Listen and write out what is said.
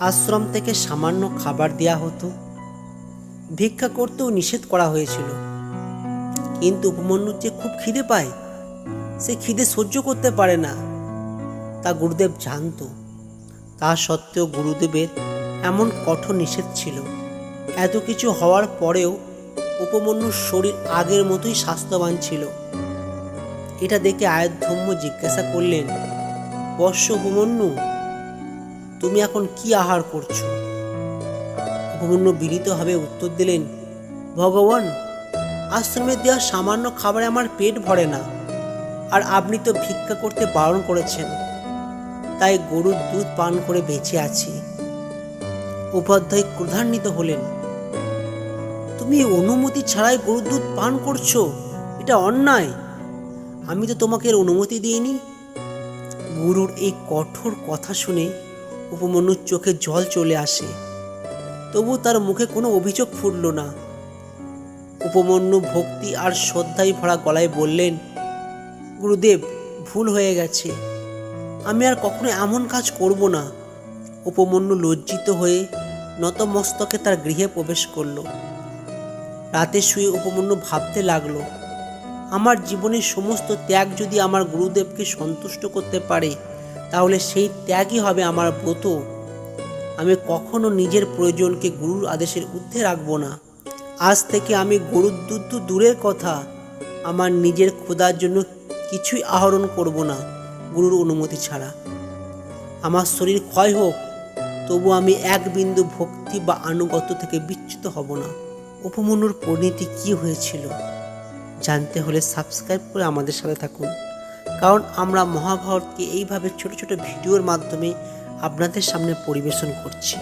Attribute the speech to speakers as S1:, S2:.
S1: আশ্রম থেকে সামান্য খাবার দেয়া হতো। ভিক্ষা করতেও নিষেধ করা হয়েছিল। কিন্তু উপমন্যুর যে খুব খিদে পায়, সে খিদে সহ্য করতে পারে না। তা গুরুদেব জানতো। তা সত্ত্বেও গুরুদেবের এমন কঠোর নিষেধ ছিল। এত কিছু হওয়ার পরেও উপমন্যুর শরীর আগের মতোই স্বাস্থ্যবান ছিল। এটা দেখে আয়ধম্য জিজ্ঞাসা করলেন, বর্ষ উপমন্যু তুমি এখন কি আহার করছ? উপমন্যু বিনীতভাবে উত্তর দিলেন, ভগবান, আশ্রমে দেওয়া সামান্য খাবারে আমার পেট ভরে না। আর আপনি তো ভিক্ষা করতে বারণ করেছেন। তাই গরুর দুধ পান করে বেঁচে আছি। উপাধ্যায় ক্রোধান্বিত হলেন, তুমি অনুমতি ছাড়াই গরুর দুধ পান করছ? এটা অন্যায়। আমি তো তোমাকে অনুমতি দিইনি। গুরুর এই কঠোর কথা শুনে উপমন্যুর চোখে জল চলে আসে। তবু তার মুখে কোনো অভিযোগ ফুটল না। উপমন্যু ভক্তি আর শ্রদ্ধায় ভরা গলায় বললেন, গুরুদেব, ভুল হয়ে গেছে। আমি আর কখনো এমন কাজ করব না। উপমন্যু লজ্জিত হয়ে নতমস্তকে তার গৃহে প্রবেশ করল। রাতে শুয়ে উপমন্যু ভাবতে লাগল, আমার জীবনের সমস্ত ত্যাগ যদি আমার গুরুদেবকে সন্তুষ্ট করতে পারে তাহলে সেই ত্যাগই হবে আমার ব্রত। আমি কখনো নিজের প্রয়োজনকে গুরুর আদেশের ঊর্ধ্বে রাখব না। আজ থেকে আমি গরুর দুধ তো দূরের কথা, আমার নিজের ক্ষুধার জন্য কিছুই আহরণ করব না গুরুর অনুমতি ছাড়া। আমার শরীর ক্ষয় হোক, তবু আমি এক বিন্দু ভক্তি বা আনুগত্য থেকে বিচ্যুত হব না। উপমন্যুর পরিণতি কি হয়েছিল? জানতে হলে সাবস্ক্রাইব করে আমাদের সাথে থাকুন। কারণ আমরা মহাভারতকে এইভাবে ছোট ছোট ভিডিওর মাধ্যমে আপনাদের সামনে পরিবেশন করছি।